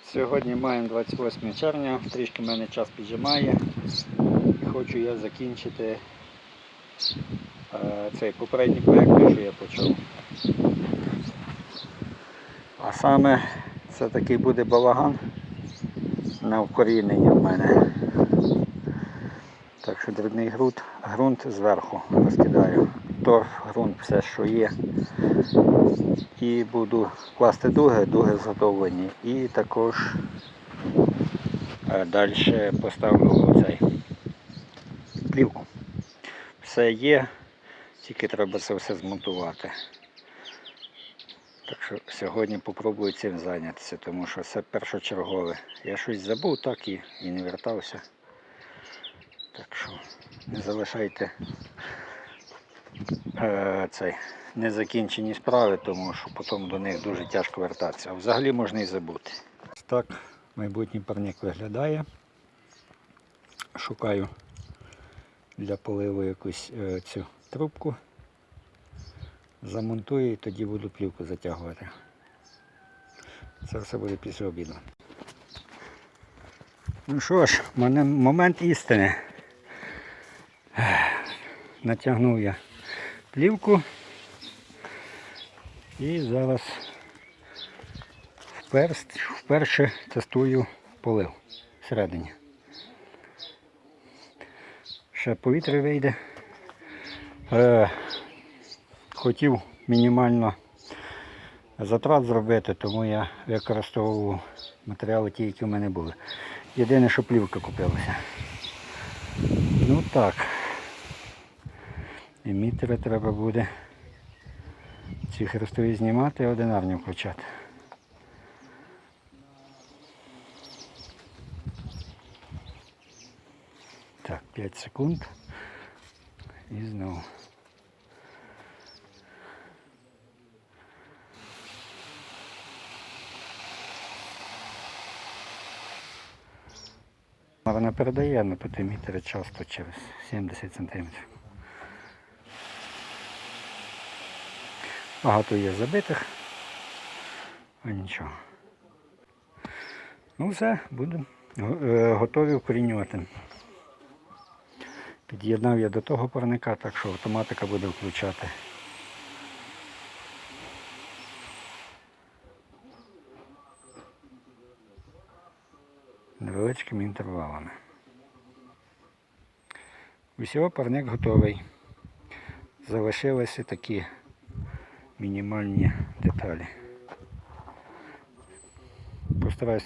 Сьогодні маємо 28 червня, трішки в мене час піджимає і хочу я закінчити е, цей попередній проєкт, що я почав. А саме це такий буде балаган на вкорінення в мене. Так що дрібний ґрунт зверху розкидаю. Торф, ґрунт, все, що є. І буду класти дуги, дуги зготовлені. І також далі поставлю цей плівку. Все є, тільки треба це все змонтувати. Так що сьогодні попробую цим зайнятися, тому що це першочергове. Я щось забув, так і, і не вертався. Так що не залишайте е, цей, незакінчені справи, тому що потім до них дуже тяжко вертатися. А взагалі можна і забути. Так майбутній парник виглядає. Шукаю для поливу якусь е, цю трубку. Замонтую і тоді буду плівку затягувати. Це все буде після обіду. Ну що ж, мене момент істини. Натягнув я плівку і зараз вперше тестую полив всередині. Ще повітря вийде. Е, хотів мінімально затрат зробити, тому я використовував матеріали ті, які в мене були. Єдине, що плівка купилася. Ну так. Емітери треба буде ці хрестові знімати і одинарні включати. Так, 5 секунд. І знову. Вона передає на потимітери часто через 70 см. Багато є забитих, а нічого. Ну все, буду е, готові вкорінювати. Під'єднав я до того парника, так що автоматика буде включати. Невеличкими інтервалами. Усього парник готовий. Залишилися такі мінімальні деталі. Постараюсь